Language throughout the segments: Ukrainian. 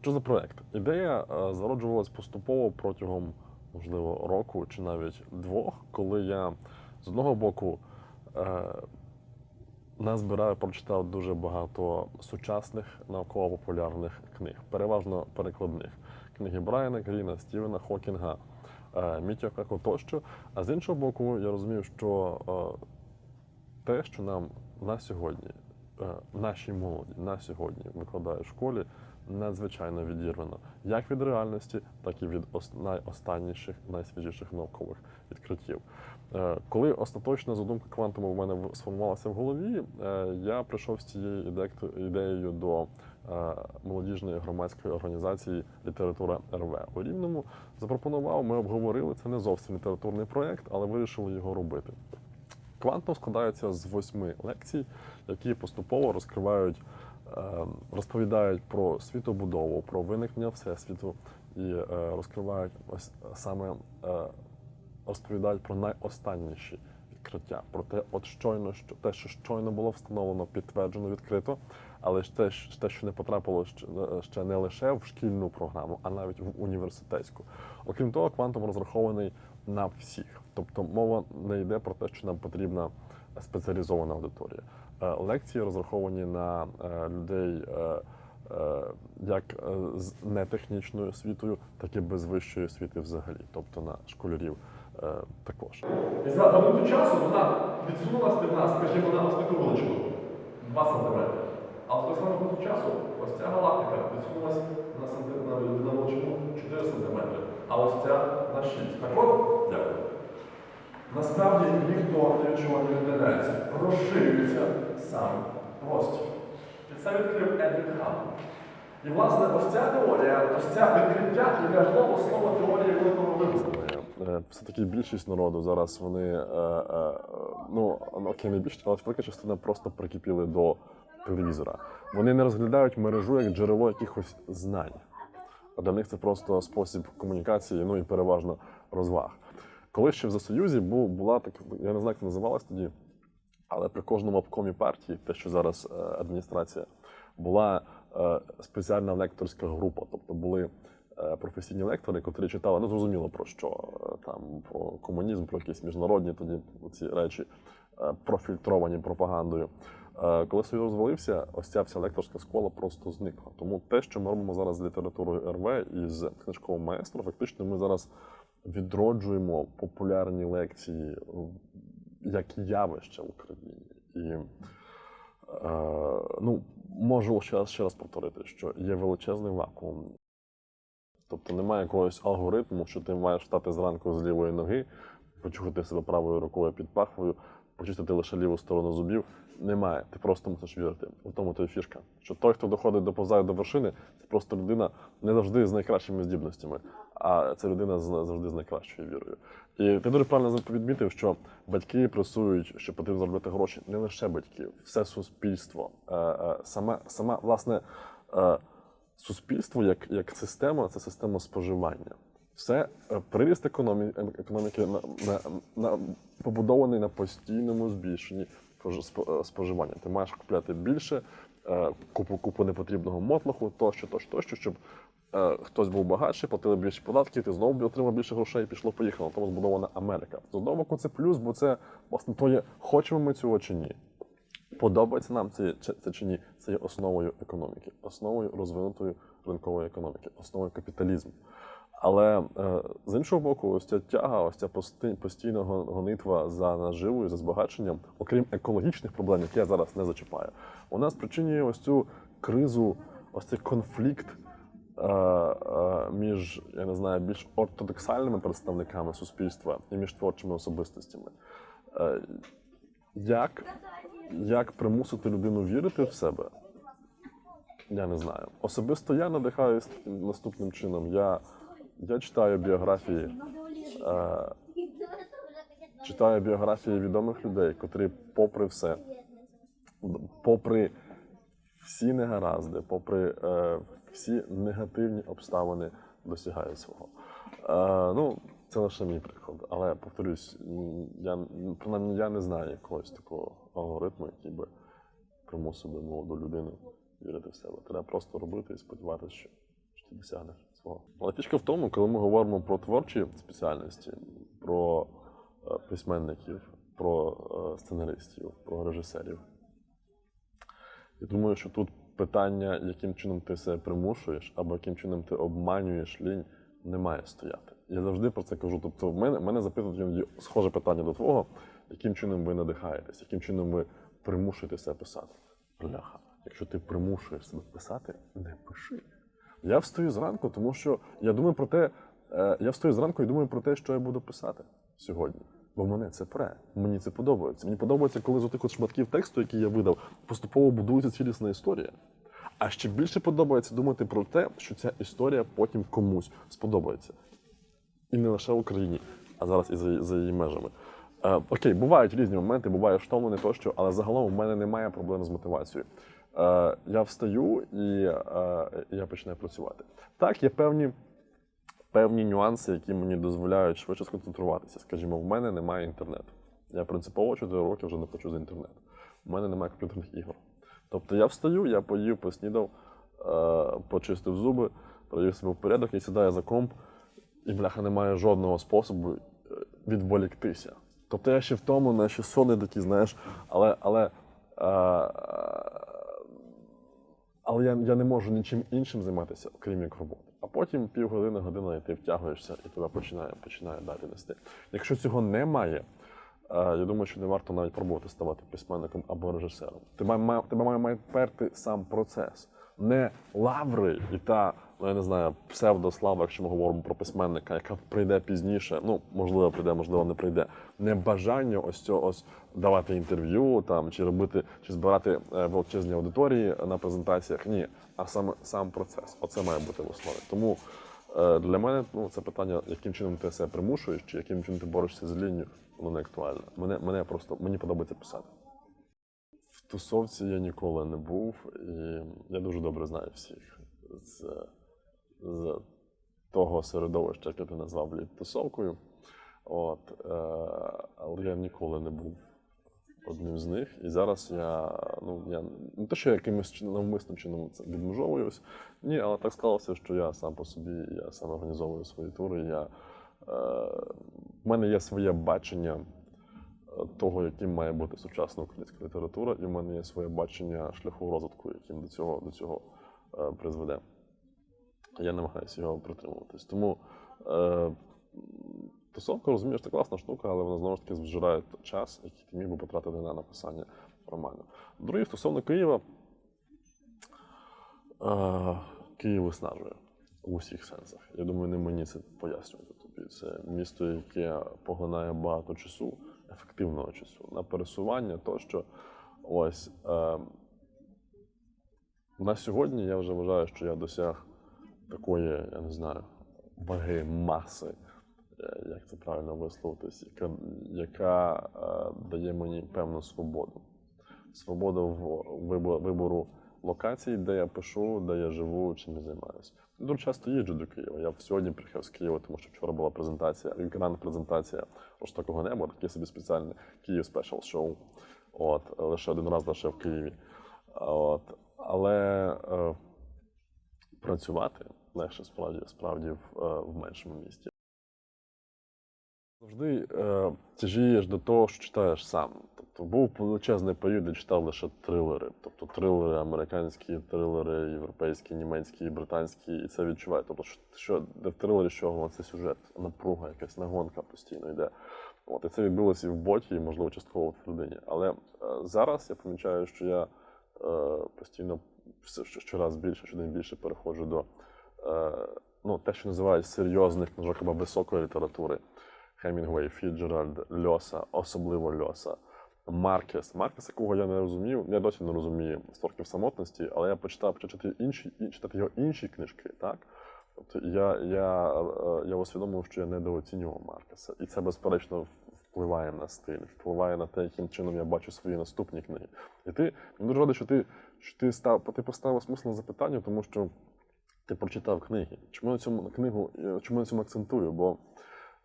Що за проект? Ідея е, зароджувалась поступово протягом, можливо, року чи навіть двох, коли я з одного боку е, назбирав, прочитав дуже багато сучасних науково-популярних книг, переважно перекладних. Книги Брайана Гріна, Стівена Хокінга, е, Мітя Како тощо. А з іншого боку, я розумів, що те, що нам на сьогодні, нашій молоді на сьогодні викладають в школі, надзвичайно відірвано як від реальності, так і від найостанніших, найсвіжіших наукових відкриттів. Е, Коли остаточна задумка квантуму в мене сформувалася в голові, е, я прийшов з цією ідеєю до е, молодіжної громадської організації Література РВ у Рівному. Запропонував, ми обговорили. Це не зовсім літературний проєкт, але вирішили його робити. Квантум складається з восьми лекцій, які поступово розкривають, розповідають про світобудову, про виникнення всесвіту і е, розкривають ось саме е, розповідають про найостанніші відкриття, про те, от щойно що те, що щойно було встановлено, підтверджено, відкрито, але ж те, те, що не потрапило ще не лише в шкільну програму, а навіть в університетську. Окрім того, квантум розрахований на всіх. Тобто мова не йде про те, що нам потрібна спеціалізована аудиторія. Е, Лекції розраховані на е, людей е, як з нетехнічною освітою, так і без вищої освіти взагалі, тобто на школярів також. За одиницю часу вона відсунулася від нас, скажімо, на ось таку величину 2 см. А в той самий момент часу ось ця галактика відсунулася на, на, на величину 4 см, а ось ця на 6. Так от, дякую. Насправді ніхто відчуває не віддаляється. Розширюється сам простір. І це відкрив Едвін Хаббл. І, власне, ось ця теорія, ось ця відкриття і лягло в основу теорії великого вибуху. Е, Все-таки більшість народу зараз вони е, е, ну окей, не більшість, але велика частина просто прикипіли до телевізора. Вони не розглядають мережу як джерело якихось знань. А для них це просто спосіб комунікації, ну і переважно розваг. Коли ще в Засоюзі був, була так, я не знаю, як це називалось тоді, але при кожному обкомі партії, те, що зараз е, адміністрація, була е, спеціальна лекторська група, тобто були е, професійні лектори, котрі читали, ну зрозуміло про що там про комунізм, про якісь міжнародні тоді ці речі, профільтровані пропагандою. Коли Союз розвалився, ось ця вся лекторська школа просто зникла. Тому те, що ми робимо зараз з літературою РВ і з книжковим маестро, фактично ми зараз відроджуємо популярні лекції як явище в Україні. І е, ну, можу ще раз, ще раз повторити, що є величезний вакуум. Тобто немає якогось алгоритму, що ти маєш встати зранку з лівої ноги, почухати себе правою рукою під пахвою, почистити лише ліву сторону зубів. Немає. Ти просто мусиш вірити. У тому то і фішка. Що той, хто доходить доповзає до вершини, це просто людина не завжди з найкращими здібностями, а це людина з завжди з найкращою вірою. І ти дуже правильно відмітив, що батьки пресують, що потрібно заробити гроші. Не лише батьки, все суспільство. Е, е, Сама, сама власне. е, суспільство як, як система це система споживання. Все е, приріст економі, економіки на, на, на, побудований на постійному збільшенні е, споживання. Ти маєш купляти більше, е, купу купу непотрібного мотлоху, тощо, тощо, тощо, щоб е, хтось був багатший, платили більше податків, ти знову отримав більше грошей, і пішло, поїхало. Тому збудована Америка. З одного боку, це плюс, бо це власне то є, хочемо ми цього чи ні. Подобається нам це, це чи ні? Це є основою економіки, основою розвинутої ринкової економіки, основою капіталізму. Але е, з іншого боку, ось ця тяга, ось ця постійна гонитва за наживою, за збагаченням, окрім екологічних проблем, які я зараз не зачіпаю, вона спричинює ось цю кризу, ось цей конфлікт е, е, між я не знаю, більш ортодоксальними представниками суспільства і між творчими особистостями. Як, як примусити людину вірити в себе? Я не знаю. Особисто я надихаюсь наступним чином. Я, я читаю біографії, е, читаю біографії відомих людей, котрі, попри все, попри всі негаразди, попри е, всі негативні обставини, досягають свого. Е, ну, це лише мій приклад. Але повторюсь, я принаймні я не знаю якогось такого алгоритму, який би примусив би молоду людину вірити в себе. Треба просто робити і сподіватися, що ти досягнеш свого. Але фішка в тому, коли ми говоримо про творчі спеціальності, про е, письменників, про е, сценаристів, про режисерів. Я думаю, що тут питання, яким чином ти себе примушуєш, або яким чином ти обманюєш лінь, не має стояти. Я завжди про це кажу. Тобто, в мене, мене запитують схоже питання до твого, яким чином ви надихаєтесь, яким чином ви примушуєте себе писати. Бляха, якщо ти примушуєш себе писати, не пиши. Я встаю зранку, тому що я думаю про те, е, я встаю зранку і думаю про те, що я буду писати сьогодні. Бо мене це пре, мені це подобається. Мені подобається, коли з отих от шматків тексту, який я видав, поступово будується цілісна історія. А ще більше подобається думати про те, що ця історія потім комусь сподобається. І не лише в Україні, а зараз і за, за її межами. Е, окей, бувають різні моменти, буває втомлений тощо, але загалом у мене немає проблем з мотивацією. Е, я встаю і е, я починаю працювати. Так, є певні, певні нюанси, які мені дозволяють швидше сконцентруватися. Скажімо, в мене немає інтернету. Я принципово 4 роки вже не плачу за інтернет. У мене немає комп'ютерних ігор. Тобто я встаю, я поїв, поснідав, е, почистив зуби, привів себе в порядок і сідаю за комп, і бляха немає жодного способу відволіктися. Тобто я ще в тому, на ще сони такі, знаєш, але, але, але я, я не можу нічим іншим займатися, окрім як роботи. А потім півгодини, година, і ти втягуєшся, і тебе починає, починає далі нести. Якщо цього немає, е, я думаю, що не варто навіть пробувати ставати письменником або режисером. Тебе має, тебе має, перти сам процес, не лаври і та, ну я не знаю, псевдослава, якщо ми говоримо про письменника, яка прийде пізніше. Ну, можливо, прийде, можливо, не прийде. Не бажання ось цього ось давати інтерв'ю там чи робити, чи збирати е, величезні аудиторії на презентаціях. Ні, а саме сам процес. Оце має бути в основі. Тому е, для мене ну, це питання, яким чином ти себе примушуєш, чи яким чином ти борешся з лінію, воно не актуальне. Мене, мене просто мені подобається писати. В тусовці я ніколи не був, і я дуже добре знаю всіх з, з того середовища, яке ти назвав літ-тусовкою. От, е, але я ніколи не був одним з них. І зараз я, ну, я не те, що я якимось навмисним чином це відмежовуюсь. Ні, але так склалося, що я сам по собі, я сам організовую свої тури. Я, е, в мене є своє бачення е, того, яким має бути сучасна українська література, і в мене є своє бачення шляху розвитку, яким до цього, до цього е, призведе. Я намагаюся його притримуватись. Тому е, тусовка, розумієш, це класна штука, але вона знову ж таки зжирає час, який ти міг би потратити на написання роману. Друге, стосовно Києва, е, Київ виснажує в усіх сенсах. Я думаю, не мені це пояснювати тобі. Це місто, яке поглинає багато часу, ефективного часу, на пересування, тощо. Ось е, на сьогодні я вже вважаю, що я досяг такої, я не знаю, ваги, маси, е, як це правильно висловитись, яка, яка е, дає мені певну свободу. Свободу в вибо- вибору локацій, де я пишу, де я живу, чим я займаюся. Дуже часто їжджу до Києва. Я сьогодні приїхав з Києва, тому що вчора була презентація, екранна презентація жорстокого неба, таке собі спеціальне Київ спешл шоу. От, лише один раз лише в Києві. От, але е, працювати легше справді, справді в, е, в меншому місті. Завжди е, тяжієш до того, що читаєш сам. Тобто був величезний період, де читав лише трилери. Тобто трилери, американські трилери, європейські, німецькі, британські, і це відчуває. Тобто, що, де в трилері що це сюжет, напруга, якась нагонка постійно йде. От, і це відбулося і в боті, і, можливо, частково в твердині. Але е, зараз я помічаю, що я е, постійно щораз більше, щодень більше переходжу до е, ну, те, що називають серйозних книжок або високої літератури. Хемінгуей, Фіджеральд, Льоса, особливо Льоса, Маркес. Маркес, якого я не розумів, я досі не розумію «Сторків самотності, але я почитав почитати інші, читати його інші книжки, так? Тобто я, я, е, я усвідомив, що я недооцінював Маркеса. І це, безперечно, впливає на стиль, впливає на те, яким чином я бачу свої наступні книги. І ти я дуже радий, що ти, що ти, став, ти поставив смисл на запитання, тому що ти прочитав книги. Чому на цьому книгу, е, чому на цьому акцентую? Бо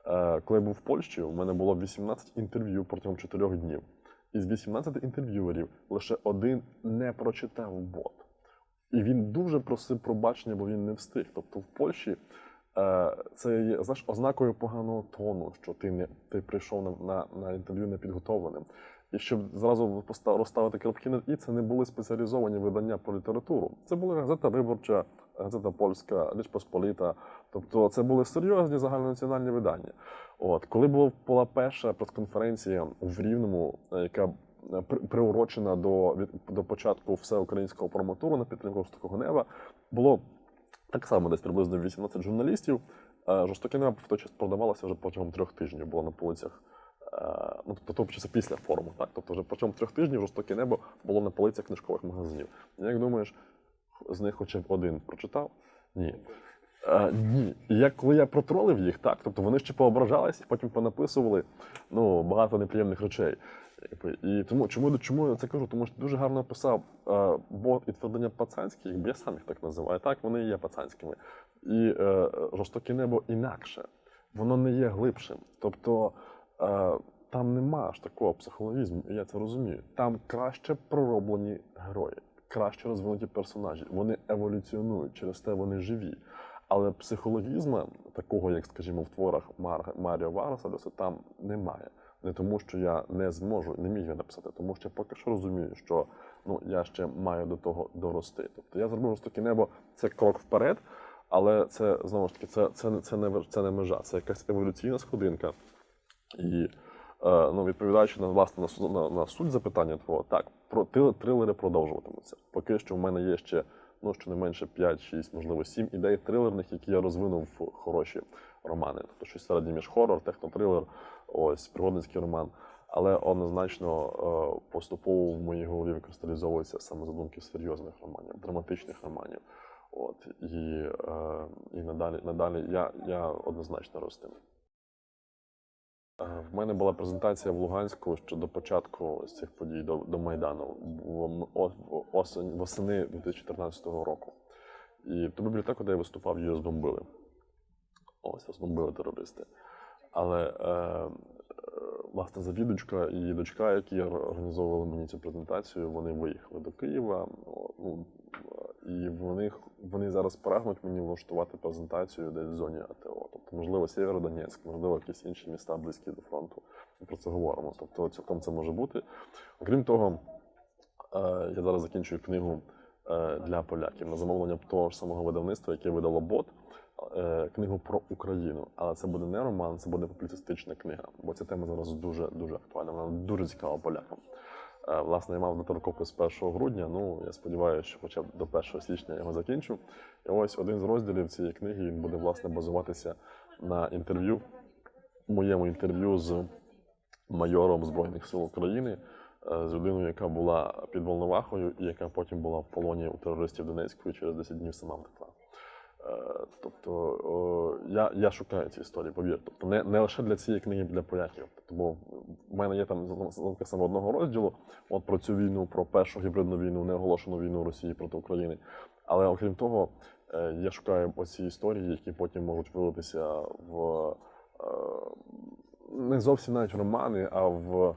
е, коли я був в Польщі, у мене було 18 інтерв'ю протягом 4 днів. Із 18 інтерв'юерів лише один не прочитав бот. І він дуже просив пробачення, бо він не встиг. Тобто в Польщі е, це є знаєш, ознакою поганого тону, що ти не ти прийшов на, на, на інтерв'ю непідготовленим. Щоб зразу розставити крапки над і, це не були спеціалізовані видання про літературу. Це була газета Виборча, газета Польська, Річ Посполіта. Тобто це були серйозні загальнонаціональні видання. От коли була перша прес-конференція в Рівному, е, яка е, приурочена до, до початку всеукраїнського промотуру на підтримку неба, було так само десь приблизно 18 журналістів. Е, Жорстоке небо в той час продавалося вже протягом трьох тижнів, було на полицях. Е, Ну, тобто, тобто після форуму, так? Тобто вже протягом трьох тижнів жорстоке небо було на полицях книжкових магазинів. Як думаєш, з них хоча б один прочитав? Ні. Е, ні. І як коли я протролив їх, так, тобто вони ще поображались, і потім понаписували ну, багато неприємних речей. І тому чому, чому я це кажу? Тому що дуже гарно описав е, бот і твердиня пацанські, якби я сам їх так називаю. Так, вони і є пацанськими. І е, жорстоке небо інакше, воно не є глибшим. Тобто там нема аж такого психологізму, і я це розумію. Там краще пророблені герої, краще розвинуті персонажі. Вони еволюціонують, через те вони живі. Але психологізму, такого, як, скажімо, в творах Мар... Маріо Варсалюса, там немає. Не тому, що я не зможу, не міг його написати, тому що я поки що розумію, що ну, я ще маю до того дорости. Тобто я зробив жорстоке небо це крок вперед, але це знову ж таки це, це, не- це, не, це не межа, це якась еволюційна сходинка. І е, ну, відповідаючи на власне на, на, на суть запитання твого, так, про трилери продовжуватимуться. Поки що в мене є ще ну, щонайменше 5, 6, можливо, 7 ідей трилерних, які я розвинув в хороші романи. Тобто щось середнє між хорор, технотрилер, ось пригодницький роман. Але однозначно е, поступово в моїй голові викристалізовуються саме задумки серйозних романів, драматичних романів. От і, е, і надалі, надалі я, я однозначно ростиму. Е, В мене була презентація в Луганську ще до початку цих подій до, до Майдану в осень, восени 2014 року. І ту бібліотеку, де я виступав, її розбомбили. Ось розбомбили терористи. Але е, власне завідувачка і дочка, які організовували мені цю презентацію, вони виїхали до Києва. Ну, і вони, вони зараз прагнуть мені влаштувати презентацію десь в зоні АТО. Тобто, можливо, Сєвєродонецьк, можливо, якісь інші міста близькі до фронту. Ми про це говоримо. Тобто, цілком це може бути. Окрім того, е, я зараз закінчую книгу е, для поляків на замовлення того ж самого видавництва, яке видало бот. Е, Книгу про Україну, але це буде не роман, це буде публіцистична книга, бо ця тема зараз дуже дуже актуальна. Вона дуже цікава полякам. Е, Власне, я мав дати рукопис 1 грудня. Ну я сподіваюся, що хоча б до 1 січня його закінчу. І ось один з розділів цієї книги він буде власне базуватися на інтерв'ю, моєму інтерв'ю з майором Збройних сил України, е, з людиною, яка була під Волновахою і яка потім була в полоні у терористів Донецьку і через 10 днів сама втекла. Е, Тобто я, я шукаю ці історії, повір. Тобто не, не лише для цієї книги, для поляків. Тобто, бо в мене є там саме одного розділу от про цю війну, про першу гібридну війну, неоголошену війну Росії проти України. Але окрім того, е, я шукаю оці історії, які потім можуть вилитися в е, не зовсім навіть романи, а в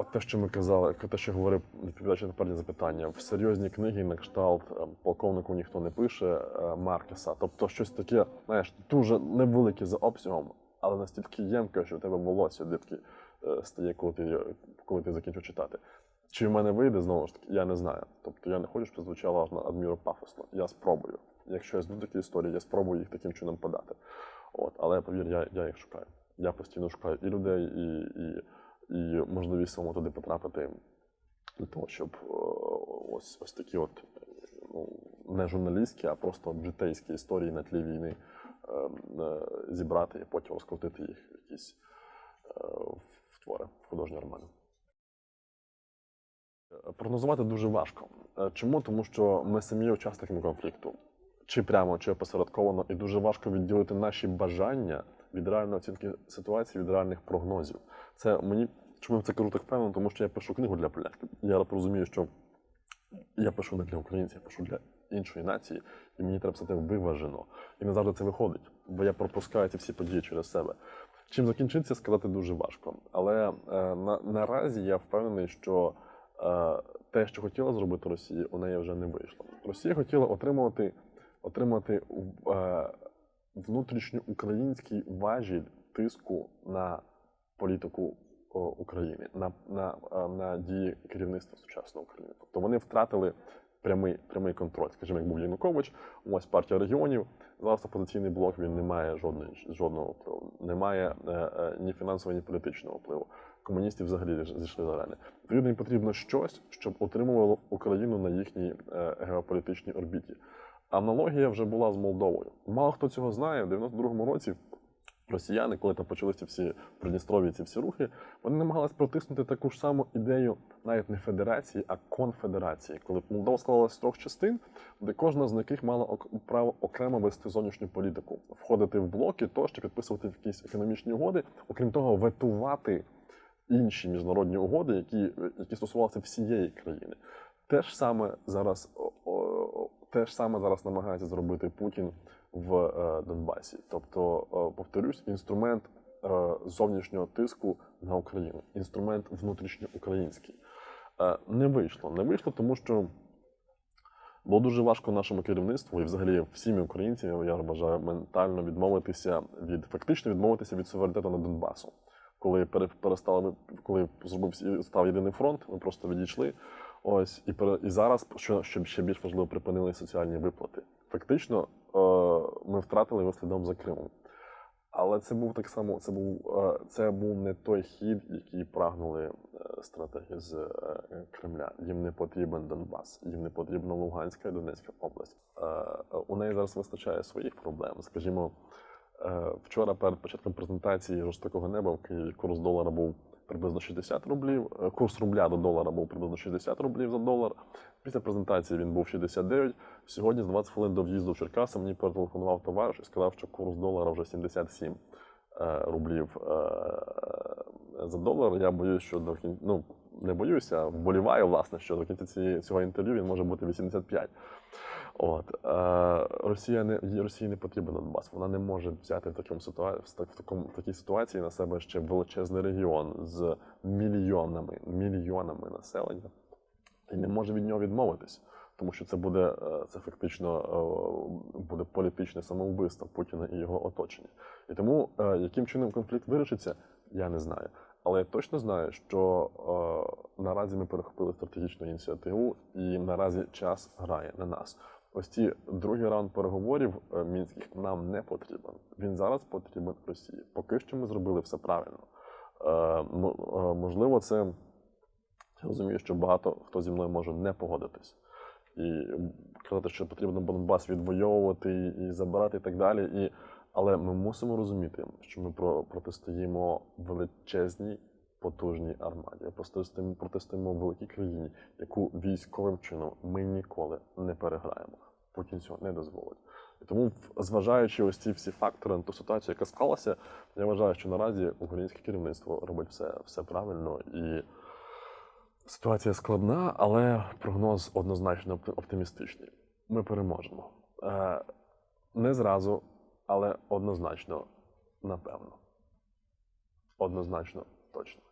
От те, що ми казали, те, що говорив відповідаючи на перше запитання, в серйозні книги на кшталт е, полковнику ніхто не пише е, Маркеса. Тобто щось таке, знаєш, дуже невелике за обсягом, але настільки ємке, що в тебе волосся дитки е, стає, коли ти, коли ти закінчив читати. Чи в мене вийде знову ж таки, я не знаю. Тобто я не хочу, щоб це звучало аж на адміру пафосно. Я спробую. Якщо я знайду такі історії, я спробую їх таким чином подати. От, але повір, я, я їх шукаю. Я постійно шукаю і людей, і, і, і можливість самому туди потрапити для того, щоб е, ось, ось такі от ну, не журналістські, а просто от житейські історії на тлі війни е, е, зібрати і потім розкрутити їх в якісь е, в твори, в художні романи. Прогнозувати дуже важко. Чому? Тому що ми самі учасниками конфлікту, чи прямо, чи опосередковано, і дуже важко відділити наші бажання від реальної оцінки ситуації, від реальних прогнозів. Це мені чому я це кажу так впевнено, тому що я пишу книгу для поляків. Я розумію, що я пишу не для українців, я пишу для іншої нації, і мені треба писати виважено. І не завжди це виходить, бо я пропускаю ці всі події через себе. Чим закінчиться, сказати дуже важко. Але е, на, наразі я впевнений, що е, те, що хотіла зробити Росія, у неї вже не вийшло. Росія хотіла отримувати, отримати е, внутрішньоукраїнський важіль тиску на політику України, на, на, е, на дії керівництва сучасної України. Тобто вони втратили прямий, прямий контроль. Скажімо, як був Янукович, ось партія регіонів. Зараз опозиційний блок він не має жодної, жодного впливу, не має е, е, ні фінансового, ні політичного впливу. Комуністів взагалі зійшли з арени. Відповідно, їм потрібно щось, щоб утримувало Україну на їхній е, геополітичній орбіті. Аналогія вже була з Молдовою. Мало хто цього знає. В 92-му році росіяни, коли там почалися всі Придністров'я, ці всі рухи, вони намагались протиснути таку ж саму ідею навіть не федерації, а конфедерації, коли Молдова склалася з трьох частин, де кожна з яких мала право окремо вести зовнішню політику, входити в блоки, тощо підписувати якісь економічні угоди, окрім того, ветувати інші міжнародні угоди, які, які стосувалися всієї країни. Те ж саме зараз те ж саме зараз намагається зробити Путін в е, Донбасі. Тобто, е, повторюсь, інструмент е, зовнішнього тиску на Україну, інструмент внутрішньоукраїнський. Не вийшло. Не вийшло, тому що було дуже важко нашому керівництву і взагалі всім українцям, я вважаю, ментально відмовитися від фактично відмовитися від суверенітету над Донбасом. Коли пере- перестали, коли зробив став єдиний фронт, ми просто відійшли. Ось і пере- і зараз, що, що ще більш важливо, припинили соціальні виплати. Фактично, е, ми втратили його слідом за Кримом. Але це був так само, це був е, це був не той хід, який прагнули е, стратегі з Кремля. Їм не потрібен Донбас, їм не потрібна Луганська і Донецька область. У неї зараз вистачає своїх проблем. Скажімо, вчора перед початком презентації жорстокого неба в Києві курс долара був приблизно 60 рублів. е, Курс рубля до долара був приблизно 60 рублів за долар. Після презентації він був 69. Сьогодні, з 20 хвилин до в'їзду в Черкаси, мені перетелефонував товариш і сказав, що курс долара вже 77 е, рублів е, за долар. Я боюсь, що до ну, не боюся, вболіваю, власне, що до кінця цього інтерв'ю він може бути 85. От. Е, Росія не, Росії не потрібен Донбас. Вона не може взяти в, такому ситуа... в, так- в, такому, в такій ситуації на себе ще величезний регіон з мільйонами, мільйонами населення і не може від нього відмовитись. Тому що це буде е, це фактично е, буде політичне самовбивство Путіна і його оточення. І тому яким чином конфлікт вирішиться, я не знаю. Але я точно знаю, що е, наразі ми перехопили стратегічну ініціативу, і наразі час грає на нас. Ось ці другий раунд переговорів е, мінських нам не потрібен. Він зараз потрібен Росії. Поки що ми зробили все правильно. Е, е, можливо, це я розумію, що багато хто зі мною може не погодитись. І казати, що потрібно Донбас відвоювати і забирати, і так далі. І, але ми мусимо розуміти, що ми про, протистоїмо величезній потужній армаді. Протистоїмо, протистоїмо великій країні, яку військовим чином ми ніколи не переграємо. Путін цього не дозволить. І тому, зважаючи ось ці всі фактори на ту ситуацію, яка склалася, я вважаю, що наразі українське керівництво робить все, все правильно і. Ситуація складна, але прогноз однозначно оптимістичний. Ми переможемо. Е, не зразу, але однозначно, напевно. Однозначно, точно.